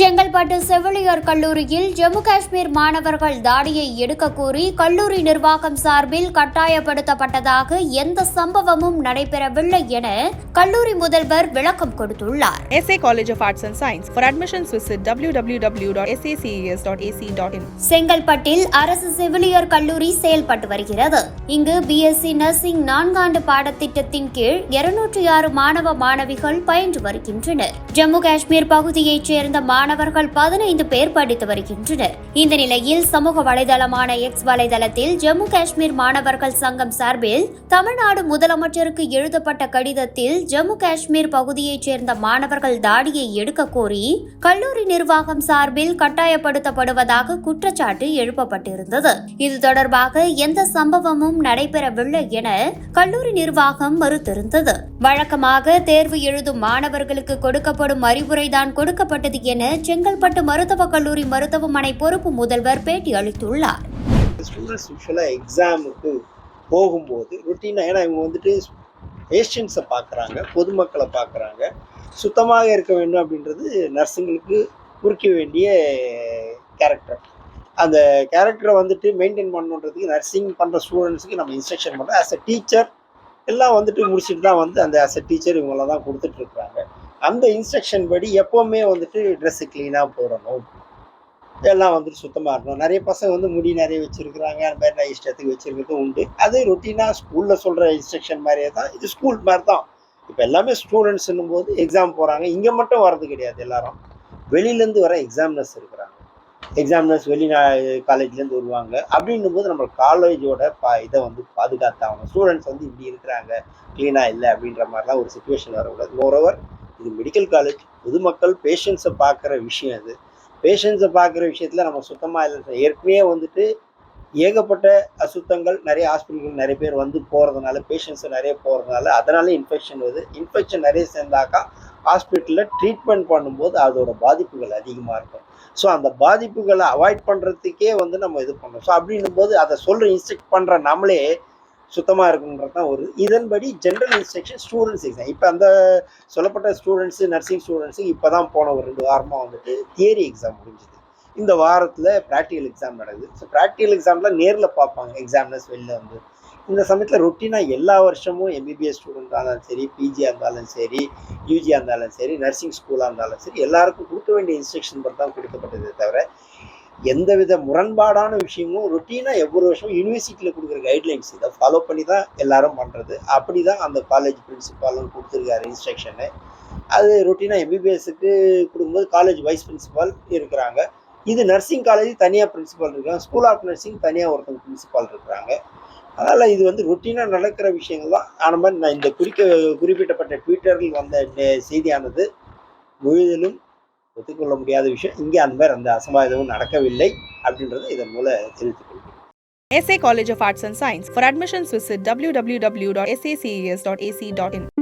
செங்கல்பட்டு செவிலியர் கல்லூரியில் ஜம்மு காஷ்மீர் மாணவர்கள் தாடியை எடுக்க கோரி கல்லூரி நிர்வாகம் சார்பில் கட்டாயப்படுத்தப்பட்டதாக எந்த சம்பவமும் நடைபெறவில்லை என கல்லூரி முதல்வர் விளக்கம் கொடுத்துள்ளார் College of Arts and Science. For admissions, visit www.saces.ac.in. செங்கல்பட்டில் அரசு செவிலியர் கல்லூரி செயல்பட்டு வருகிறது இங்கு பிஎஸ்சி நர்சிங் நான்காண்டு பாடத்திட்டத்தின் கீழ் இருநூற்றி ஆறு மாணவ மாணவிகள் பயின்று வருகின்றனர் ஜம்மு காஷ்மீர் பகுதியைச் சேர்ந்த மாணவர்கள் பதினைந்து பேர் படித்து வருகின்றனர். இந்த நிலையில் சமூக வலைதளமான எக்ஸ் வலைதளத்தில் ஜம்மு காஷ்மீர் மாணவர்கள் சங்கம் சார்பில் தமிழ்நாடு முதலமைச்சருக்கு எழுதப்பட்ட கடிதத்தில் ஜம்மு காஷ்மீர் பகுதியைச் சேர்ந்த மாணவர்கள் தாடியை எடுக்க கோரி கல்லூரி நிர்வாகம் சார்பில் கட்டாயப்படுத்தப்படுவதாக குற்றச்சாட்டு எழுப்பப்பட்டிருந்தது. இது தொடர்பாக எந்த சம்பவமும் நடைபெறவில்லை என கல்லூரி நிர்வாகம் மறுத்திருந்தது. வழக்கமாக தேர்வு எழுதும் மாணவர்களுக்கு கொடுக்கப்படும் அறிவுரைதான் கொடுக்கப்பட்டது என செங்கல்பட்டு மருத்துவக் கல்லூரி மருத்துவமனை பொறுப்பு முதல்வர் பேட்டி அளித்துள்ளார். ஸ்டூடெண்ட்ஸ் யூஸ்வலாக எக்ஸாமுக்கு போகும்போது ருட்டீனாக ஏன்னா இவங்க வந்துட்டு பேஷண்ட்ஸை பார்க்குறாங்க பொதுமக்களை பார்க்குறாங்க. சுத்தமாக இருக்க வேண்டும் அப்படின்றது நர்ஸுங்களுக்கு குறிக்க வேண்டிய கேரக்டர் அந்த கேரக்டரை வந்துட்டு மெயின்டைன் பண்ணணுன்றதுக்கு நர்சிங் பண்ணுற ஸ்டூடெண்ட்ஸுக்கு நம்ம இன்ஸ்ட்ரக்ஷன் பண்ணுறோம் ஆஸ் அ டீச்சர் எல்லாம் வந்துட்டு முடிச்சுட்டு தான் வந்து அந்த ஆஸ் அ டீச்சர் இவங்கள தான் கொடுத்துட்ருக்குறாங்க அந்த இன்ஸ்ட்ரக்ஷன் படி எப்போவுமே வந்துட்டு ட்ரெஸ்ஸு க்ளீனாக போடணும். எல்லாம் வந்துட்டு சுத்தமாக இருக்கணும். நிறைய பசங்க வந்து முடி நிறைய வச்சுருக்குறாங்க. அந்த மாதிரி நான் இஷ்டத்துக்கு வச்சுருக்கிறதும் உண்டு. அது ரொட்டீனாக ஸ்கூலில் சொல்கிற இன்ஸ்ட்ரக்ஷன் மாதிரியே தான். இது ஸ்கூல் மாதிரி தான். இப்போ எல்லாமே ஸ்டூடெண்ட்ஸ்னும் போது எக்ஸாம் போகிறாங்க இங்கே மட்டும் வர்றது கிடையாது எல்லாரும். வெளியிலேருந்து வர எக்ஸாமினர்ஸ் இருக்கிறாங்க. எக்ஸாமினர்ஸ் வெளி காலேஜ்லேருந்து வருவாங்க. அப்படின்னும் போது நம்ம காலேஜோட பா இதை வந்து பாதுகாத்தாகணும். ஸ்டூடெண்ட்ஸ் வந்து இப்படி இருக்கிறாங்க. க்ளீனாக இல்லை அப்படின்ற மாதிரிலாம் ஒரு சுச்சுவேஷன் வரக்கூடாது. மோரோவர் இது மெடிக்கல் காலேஜ் பொதுமக்கள் பேஷண்ட்ஸை பார்க்குற விஷயம் அது பேஷண்ட்ஸை பார்க்குற விஷயத்தில் நம்ம சுத்தமாக இல்லை ஏற்கனவே வந்துட்டு ஏகப்பட்ட அசுத்தங்கள் நிறைய ஹாஸ்பிட்டல்கள் நிறைய பேர் வந்து போகிறதுனால பேஷண்ட்ஸை நிறைய போகிறதுனால அதனால இன்ஃபெக்ஷன் வருது. இன்ஃபெக்ஷன் நிறைய சேர்ந்தாக்கா ஹாஸ்பிட்டலில் ட்ரீட்மெண்ட் பண்ணும்போது அதோட பாதிப்புகள் அதிகமாக இருக்கும். ஸோ அந்த பாதிப்புகளை அவாய்ட் பண்ணுறதுக்கே வந்து நம்ம இது பண்ணோம் ஸோ அப்படின்னும் போது அதை சொல்கிற இன்ஸ்ட்ரக்ட் பண்ணுற நம்மளே சுத்தமாக இருக்குன்றது தான் ஒரு. இதன்படி ஜென்ரல் இன்ஸ்ட்ரக்ஷன் ஸ்டூடெண்ட்ஸ் எக்ஸாம் இப்போ அந்த சொல்லப்பட்ட ஸ்டூடெண்ட்ஸு நர்சிங் ஸ்டூடெண்ட்ஸு இப்போ தான் போன ஒரு ரெண்டு வாரமாக வந்துட்டு தியரி எக்ஸாம் முடிஞ்சுது. இந்த வாரத்தில் ப்ராக்டிக்கல் எக்ஸாம் நடக்குது. ஸோ ப்ராக்டிக்கல் எக்ஸாமில் நேரில் பார்ப்பாங்க எக்ஸாமினர்ஸ் வெளில வந்து. இந்த சமயத்தில் ரொட்டீனாக எல்லா வருஷமும் எம்பிபிஎஸ் ஸ்டூடெண்ட்டாக இருந்தாலும் சரி பிஜியாக இருந்தாலும் சரி யூஜியாக இருந்தாலும் சரி நர்சிங் ஸ்கூலாக இருந்தாலும் சரி எல்லாருக்கும் கொடுக்க வேண்டிய இன்ஸ்ட்ரக்ஷன் மட்டும் தான் கொடுக்கப்பட்டதே தவிர எந்தவித முரண்பாடான விஷயமும் ரொட்டீனாக ஒவ்வொரு வருஷமும் யூனிவர்சிட்டியில் கொடுக்குற கைட்லைன்ஸ் இதை ஃபாலோ பண்ணி தான் எல்லாரும் பண்ணுறது அப்படி தான் அந்த காலேஜ் பிரின்சிபாலும் கொடுத்துருக்காரு இன்ஸ்ட்ரக்ஷனு அது ரொட்டீனாக எம்பிபிஎஸ்க்கு கொடுக்கும்போது காலேஜ் வைஸ் பிரின்சிபால் இருக்கிறாங்க. இது நர்சிங் காலேஜ் தனியாக பிரின்சிபால் இருக்காங்க. ஸ்கூல் ஆஃப் நர்சிங் தனியாக ஒருத்தங்க பிரின்சிபால் இருக்கிறாங்க. அதனால் இது வந்து ரொட்டீனாக நடக்கிற விஷயங்கள் தான். ஆன மாதிரி நான் இந்த குறிக்க குறிப்பிட்டப்பட்ட ட்விட்டரில் வந்த செய்தியானது முழுதிலும் ஒத்துக்கொள்ள முடியாத விஷயம் இங்கே அந்த மாதிரி அந்த அசம்பாவிதமும் நடக்கவில்லை அப்படின்றத இதன் மூலம் தெரிவித்துக் கொள்கிறேன் SA College of Arts and Science. For admissions, visit www.saces.ac.in.